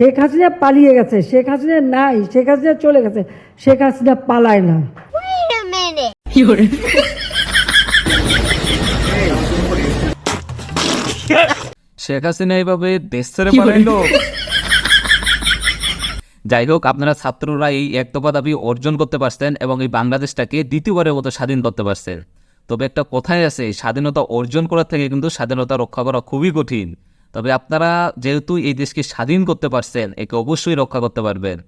শেখ হাসিনা পালিয়ে গেছে শেখ হাসিনা নাই শেখ হাসিনা চলে গেছে শেখ হাসিনা পালায় না. শেখ হাসিনা এইভাবে দেশ ছেড়ে পালাইলো? যাই হোক আপনারা ছাত্ররা এই এক দফা দাবি অর্জন করতে পারছেন এবং এই বাংলাদেশটাকে দ্বিতীয়বারের মতো স্বাধীন করতে পারছেন। তবে একটা কথাই আছে স্বাধীনতা অর্জন করার থেকে কিন্তু স্বাধীনতা রক্ষা করা খুবই কঠিন। তবে আপনারা যেহেতু এই দেশকে স্বাধীন করতে পারছেন একে অবশ্যই রক্ষা করতে পারবেন।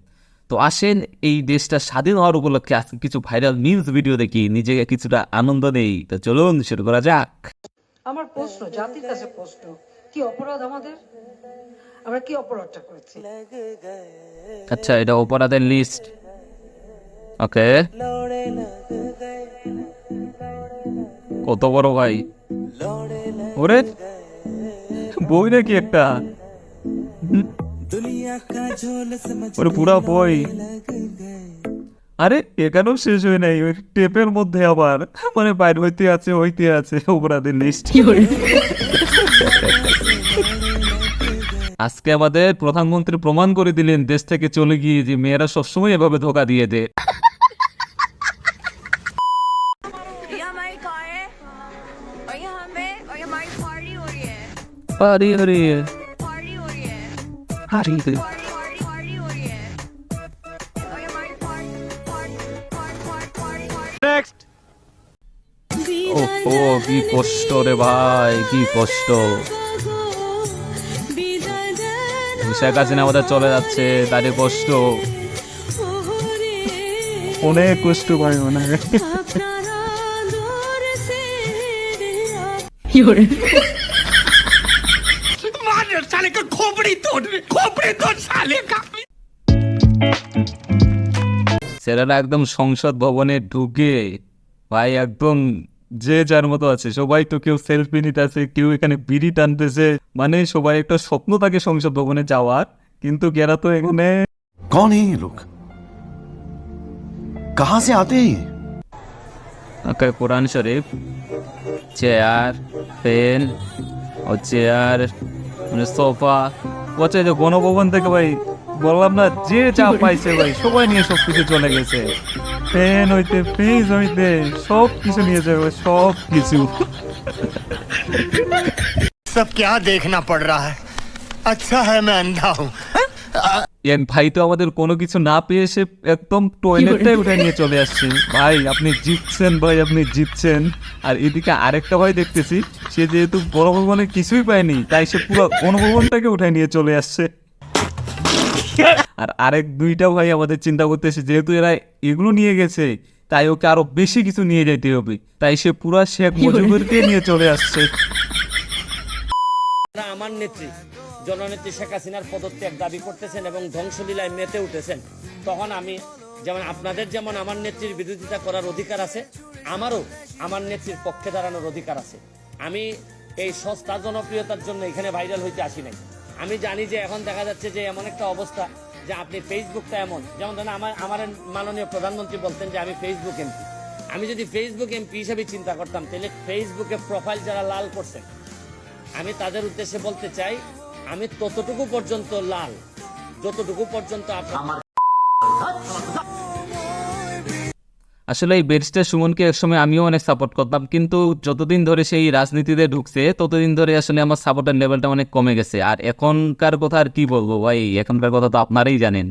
তো আসেন এই দেশটা স্বাধীন হওয়ার উপলক্ষে আজকে কিছু ভাইরাল নিউজ ভিডিও দেখি নিজেকে কিছুটা আনন্দ নেই। তো চলুন শুরু করা যাক। আমার প্রশ্ন জাতির কাছে প্রশ্ন কি অপরাধ আমাদের? আমরা কি অপরাধটা করেছি? আচ্ছা এটা অপরাধের লিস্ট ওকে। কত বড় ভাই? ওরে! বই নাকি একটা হুম? ওরে পুরা বই আরে এখানেও শেষ হয়ে নাই ওই টেপের মধ্যে আবার মানে বাইর হইতে আছে হইতে আছে অপরাধের লিস্ট আজকে আমাদের প্রধানমন্ত্রী প্রমাণ করে দিলেন দেশ থেকে চলে গিয়ে যে মেয়েরা সবসময় এভাবে ধোকা দিয়ে দেয় ये हमारी कार है और ये हमें और ये हमारी पार्टी हो रही है Ari Ari. Ari Ari. Next. ওহো কি কষ্ট রে ভাই কি কষ্ট। শেখ হাসিনা আমাদের চলে যাচ্ছে তাদের কষ্ট। অনেক কষ্ট ভাই ওনার অনেক ছেলেরা একদম সংসদ ভবনে ঢুকে ভাই একদম যে যার মতো আছে সবাই তো কেউ সেলফি নিতেছে কেউ এখানে বিড়ি টানতেছে মানে সবাই একটা স্বপ্ন থাকে সংসদ ভবনে যাওয়ার কিন্তু এরা তো এখানে कौन है ये लोग कहां से आते हैं ये okay Quran Sharif chair pen ও চেয়ার মানে সোফা বলছে যে গণভবন থেকে ভাই বললাম না যে যা পাইছে ভাই সবাই নিয়ে সব কিছু চলে গেছে পেন হইতে পেজ হইতে সব কিছু নিয়ে যাবে সব কিছু सब क्या देखना पड़ रहा है अच्छा है मैं अंधा हूँ এক ভাই তো আমাদের কোনো কিছু না পেয়ে সে একদম টয়লেটটাই উঠে নিয়ে চলে আসছে। ভাই আপনি জিতছেন ভাই আপনি জিতছেন। আর এদিকে আরেকটা ভাই দেখতেছি সে যেহেতু বড় ভবনে কিছুই পায়নি তাই সে পুরো গণভবনটাকে উঠে নিয়ে চলে আসছে। আর আরেক দুইটা ভাই আমাদের চিন্তা করতেছে যেহেতু এরা এগুলো নিয়ে গেছে তাই ওকে আরও বেশি কিছু নিয়ে যেতে হবে। তাই সে পুরা শেখ মুজিবুরকে নিয়ে চলে আসছে। আমার নেত্রী। জননেত্রী শেখ হাসিনার পদত্যাগ দাবি করতেছেন এবং ধ্বংসলীলায় মেতে উঠেছেন। তখন আমি যেমন আপনাদের যেমন আমার নেত্রীর বিরোধিতা করার অধিকার আছে, আমারও আমার নেত্রীর পক্ষে দাঁড়ানোর অধিকার আছে। আমি এই সস্তা জনপ্রিয়তার জন্য এখানে ভাইরাল হইতে আসি নাই। আমি জানি যে এখন দেখা যাচ্ছে যে এমন একটা অবস্থা যে আপনি ফেসবুকটা এমন, যেমন ধরেন আমার আমার মাননীয় প্রধানমন্ত্রী বলতেন যে আমি ফেসবুক এমপি। আমি যদি ফেসবুক এমপি হিসেবে চিন্তা করতাম, তাহলে ফেসবুকে প্রোফাইল যারা লাল করছে, আমি তাদের উদ্দেশ্যে বলতে চাই আমি ততটুকু পর্যন্ত লাল। যতটুকু পর্যন্ত আপনার আসলে এই ব্যারিস্টার সুমনকে একসময় আমিও অনেক সাপোর্ট করতাম কিন্তু যতদিন ধরে সেই রাজনীতিতে ঢুকছে ততদিন ধরে আসলে আমার সাপোর্টের লেভেলটা অনেক কমে গেছে। আর এখনকার কথা আর কি বলব ভাই? এখনকার কথা তো আপনারাই জানেন।